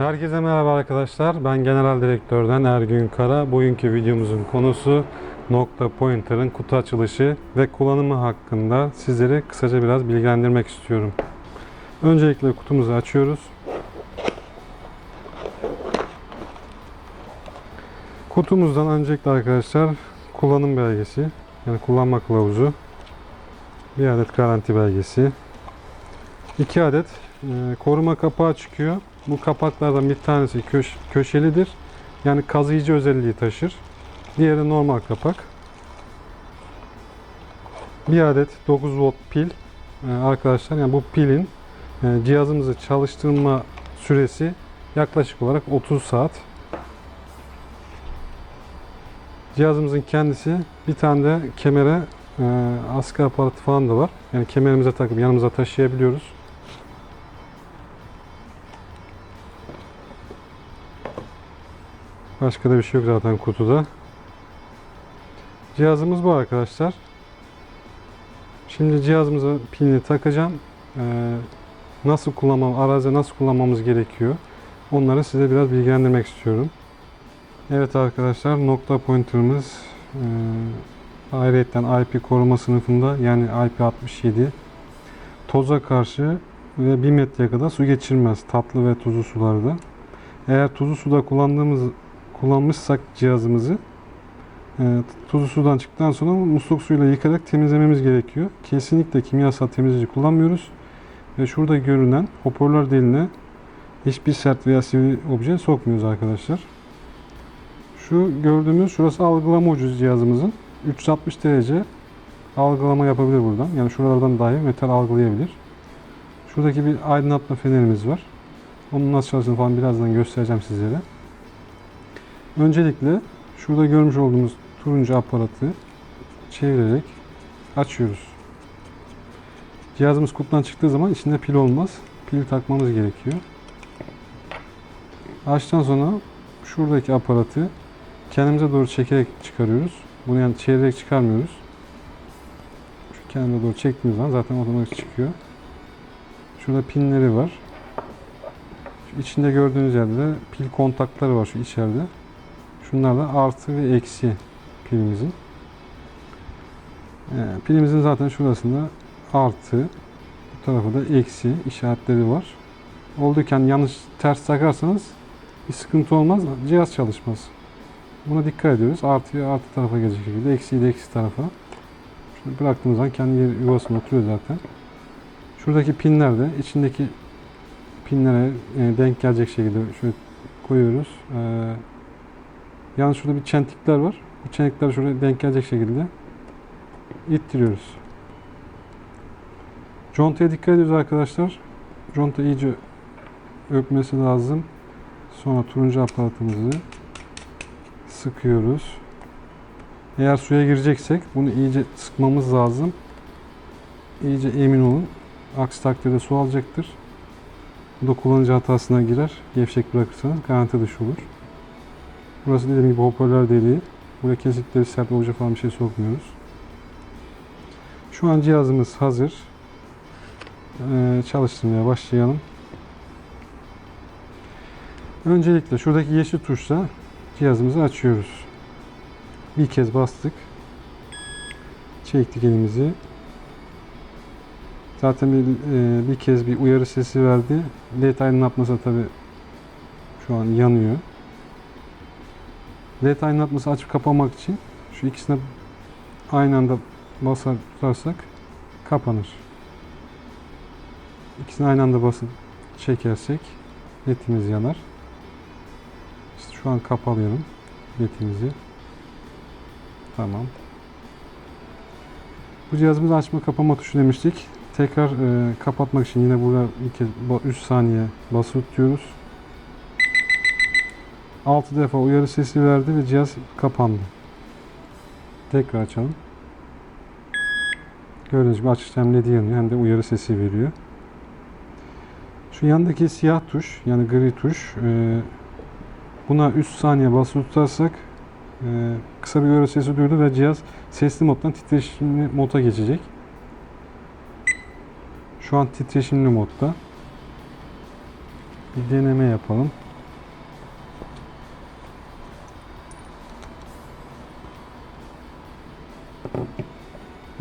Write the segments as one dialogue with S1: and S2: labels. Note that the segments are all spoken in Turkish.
S1: Herkese merhaba arkadaşlar. Ben General Direktör'den Ergün Kara. Bugünkü videomuzun konusu nokta pointer'ın kutu açılışı ve kullanımı hakkında sizleri kısaca biraz bilgilendirmek istiyorum. Öncelikle kutumuzu açıyoruz. Kutumuzdan öncelikle arkadaşlar kullanım belgesi, yani kullanma kılavuzu, bir adet garanti belgesi, iki adet e, koruma kapağı çıkıyor. Bu kapaklardan bir tanesi köş- köşelidir. Yani kazıyıcı özelliği taşır. Diğeri normal kapak. Bir adet 9 volt pil e, arkadaşlar. Yani bu pilin e, cihazımızı çalıştırma süresi yaklaşık olarak 30 saat. Cihazımızın kendisi bir tane de kemere e, askı aparatı falan da var. Yani kemerimize takıp yanımıza taşıyabiliyoruz. Başka da bir şey yok zaten kutuda. Cihazımız bu arkadaşlar. Şimdi cihazımıza pilini takacağım. Ee, nasıl kullanmam, arazi nasıl kullanmamız gerekiyor. Onları size biraz bilgilendirmek istiyorum. Evet arkadaşlar nokta pointer'ımız e, ayrıyetten IP koruma sınıfında yani IP67 toza karşı ve 1 metreye kadar su geçirmez tatlı ve tuzlu sularda. Eğer tuzlu suda kullandığımız kullanmışsak cihazımızı e, tuzlu sudan çıktıktan sonra musluk suyuyla yıkarak temizlememiz gerekiyor. Kesinlikle kimyasal temizleyici kullanmıyoruz. Ve şurada görünen hoparlör deline hiçbir sert veya sivri obje sokmuyoruz arkadaşlar. Şu gördüğümüz şurası algılama ucu cihazımızın. 360 derece algılama yapabilir buradan. Yani şuralardan dahi metal algılayabilir. Şuradaki bir aydınlatma fenerimiz var. Onun nasıl çalıştığını falan birazdan göstereceğim sizlere. Öncelikle şurada görmüş olduğumuz turuncu aparatı çevirerek açıyoruz. Cihazımız kutudan çıktığı zaman içinde pil olmaz. Pil takmamız gerekiyor. Açtıktan sonra şuradaki aparatı kendimize doğru çekerek çıkarıyoruz. Bunu yani çevirerek çıkarmıyoruz. Şu kendime doğru çektiğimiz zaman zaten otomatik çıkıyor. Şurada pinleri var. Şu içinde gördüğünüz yerde de pil kontakları var şu içeride. Şunlar da artı ve eksi pilimizin. Ee, pilimizin zaten şurasında artı, bu tarafı da eksi işaretleri var. Olduyken yanlış ters takarsanız bir sıkıntı olmaz, cihaz çalışmaz. Buna dikkat ediyoruz. Artıyı artı tarafa gelecek şekilde, eksiyi de eksi tarafa. Şunu bıraktığımız zaman kendi yuvasına oturuyor zaten. Şuradaki pinler de içindeki pinlere e, denk gelecek şekilde şöyle koyuyoruz. Yalnız şurada bir çentikler var. Bu çentikler şuraya denk gelecek şekilde ittiriyoruz. Contaya dikkat ediyoruz arkadaşlar. Conta iyice öpmesi lazım. Sonra turuncu aparatımızı sıkıyoruz. Eğer suya gireceksek bunu iyice sıkmamız lazım. İyice emin olun. Aksi takdirde su alacaktır. Bu da kullanıcı hatasına girer. Gevşek bırakırsanız garanti dışı olur. Burası dediğim gibi hoparlör deliği. Buraya kesinlikle bir sert obje falan bir şey sokmuyoruz. Şu an cihazımız hazır. Ee, çalıştırmaya başlayalım. Öncelikle şuradaki yeşil tuşla cihazımızı açıyoruz. Bir kez bastık. Çektik elimizi. Zaten bir, e, bir kez bir uyarı sesi verdi. LED aydınlatması tabi şu an yanıyor. LED aydınlatması açıp kapamak için şu ikisine aynı anda basar tutarsak kapanır. İkisini aynı anda basıp çekersek ledimiz yanar. İşte şu an kapalıyorum ledimizi. Tamam. Bu cihazımızı açma kapama tuşu demiştik. Tekrar e, kapatmak için yine burada bir kez 3 saniye basılı tutuyoruz. 6 defa uyarı sesi verdi ve cihaz kapandı. Tekrar açalım. Gördüğünüz gibi açış hem yanıyor hem de uyarı sesi veriyor. Şu yandaki siyah tuş yani gri tuş e, buna 3 saniye basılı tutarsak e, kısa bir uyarı sesi duydu ve cihaz sesli moddan titreşimli moda geçecek. Şu an titreşimli modda. Bir deneme yapalım.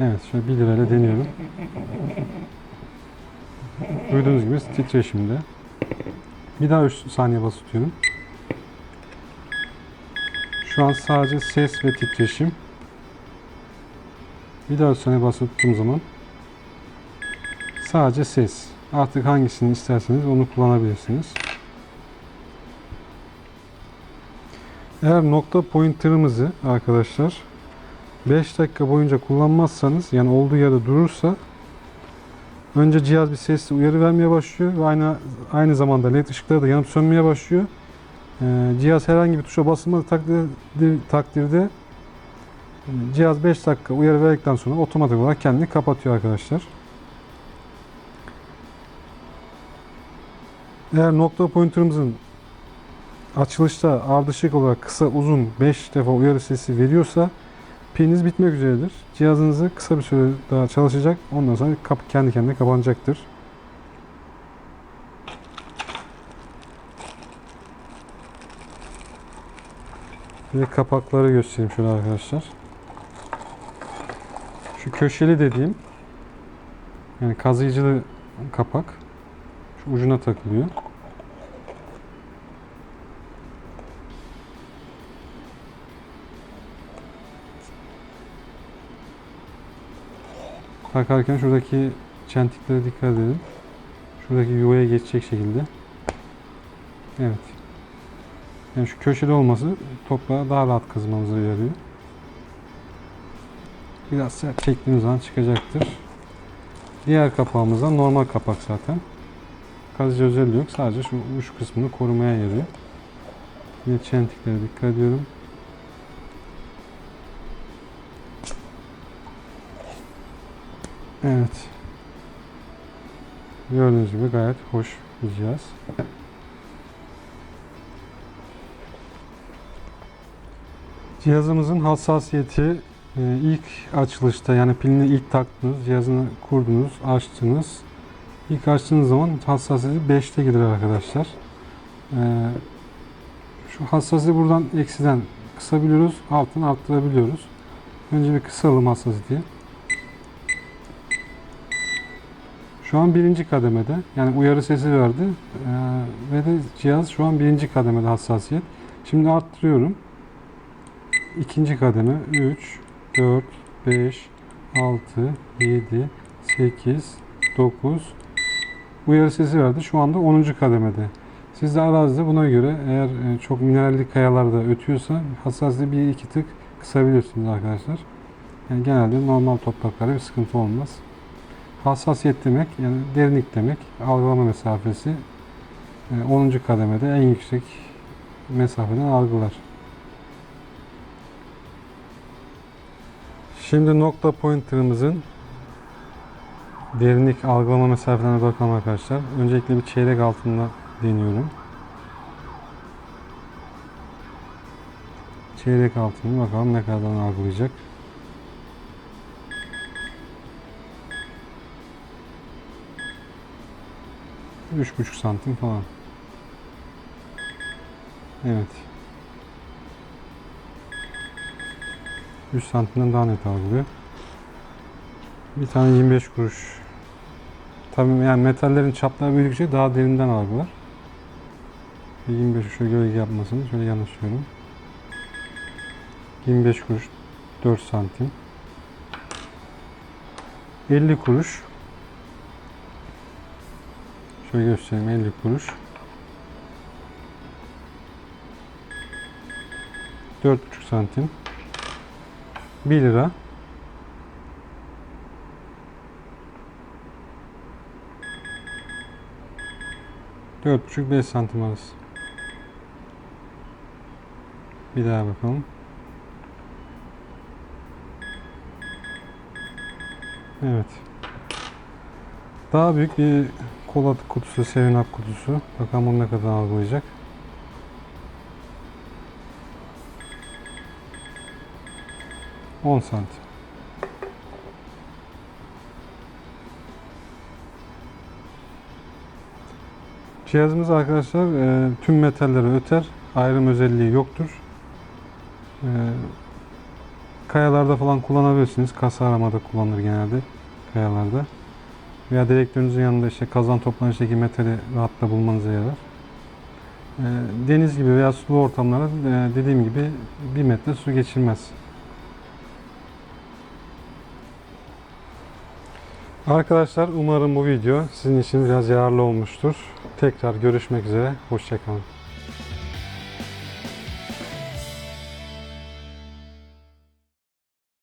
S1: Evet şöyle 1 lirayla deniyorum. Duyduğunuz gibi titreşimde. Bir daha 3 saniye basıp tutuyorum. Şu an sadece ses ve titreşim. Bir daha 3 saniye basıp tuttuğum zaman sadece ses. Artık hangisini isterseniz onu kullanabilirsiniz. Eğer nokta pointer'ımızı arkadaşlar 5 dakika boyunca kullanmazsanız yani olduğu yerde durursa önce cihaz bir sesli uyarı vermeye başlıyor ve aynı aynı zamanda led ışıkları da yanıp sönmeye başlıyor. Ee, cihaz herhangi bir tuşa basılmadığı takdirde, takdirde e, cihaz 5 dakika uyarı verdikten sonra otomatik olarak kendini kapatıyor arkadaşlar. Eğer nokta pointer'ımızın açılışta ardışık olarak kısa uzun 5 defa uyarı sesi veriyorsa piliniz bitmek üzeredir. Cihazınızı kısa bir süre daha çalışacak. Ondan sonra kendi kendine kapanacaktır. Ve kapakları göstereyim şöyle arkadaşlar. Şu köşeli dediğim yani kazıyıcılı kapak şu ucuna takılıyor. Takarken şuradaki çentiklere dikkat edelim. Şuradaki yuvaya geçecek şekilde. Evet. Yani şu köşede olması toprağa daha rahat kazımamıza yarıyor. Biraz çektiğimiz zaman çıkacaktır. Diğer kapağımız da normal kapak zaten. Kazıcı özelliği yok. Sadece şu uç kısmını korumaya yarıyor. Yine çentiklere dikkat ediyorum. Evet. Gördüğünüz gibi gayet hoş bir cihaz. Cihazımızın hassasiyeti e, ilk açılışta yani pilini ilk taktınız, cihazını kurdunuz, açtınız. İlk açtığınız zaman hassasiyeti 5'te gider arkadaşlar. E, Şu hassasiyeti buradan eksiden kısabiliyoruz, altını arttırabiliyoruz. Önce bir kısalım hassasiyeti. Şu an birinci kademede. Yani uyarı sesi verdi. Ee, ve de cihaz şu an birinci kademede hassasiyet. Şimdi arttırıyorum. İkinci kademe 3, 4, 5, 6, 7, 8, 9. Uyarı sesi verdi. Şu anda 10. kademede. Siz de arazide buna göre eğer e, çok mineralli kayalarda ötüyorsa hassasiyeti bir iki tık kısabilirsiniz arkadaşlar. Yani genelde normal topraklarda bir sıkıntı olmaz. Hassasiyet demek yani derinlik demek. Algılama mesafesi e, 10. kademede en yüksek mesafeden algılar. Şimdi nokta pointer'ımızın derinlik algılama mesafelerine bakalım arkadaşlar. Öncelikle bir çeyrek altında deniyorum. Çeyrek altını bakalım ne kadar algılayacak. 3,5 santim falan. Evet. 3 santimden daha net algılıyor. Bir tane 25 kuruş. Tabii yani metallerin çapları büyüdükçe daha derinden algılar. 25 şöyle gölge yapmasın. Şöyle yanlışlıyorum. 25 kuruş 4 santim. 50 kuruş Şöyle göstereyim 50 kuruş. 4,5 santim. 1 lira. Dört buçuk beş santim arası. Bir daha bakalım. Evet. Daha büyük bir kola kutusu, sevinap kutusu. Bakalım onu ne kadar algılayacak. On santim. Cihazımız arkadaşlar e, tüm metalleri öter. Ayrım özelliği yoktur. E, kayalarda falan kullanabilirsiniz. Kasa aramada kullanılır genelde kayalarda. Veya direktörünüzün yanında işte kazan toplanıştaki metali rahatla bulmanıza yarar. Ee, Deniz gibi veya sulu ortamlara e, dediğim gibi bir metre su geçirmez. Arkadaşlar umarım bu video sizin için biraz yararlı olmuştur. Tekrar görüşmek üzere. Hoşçakalın.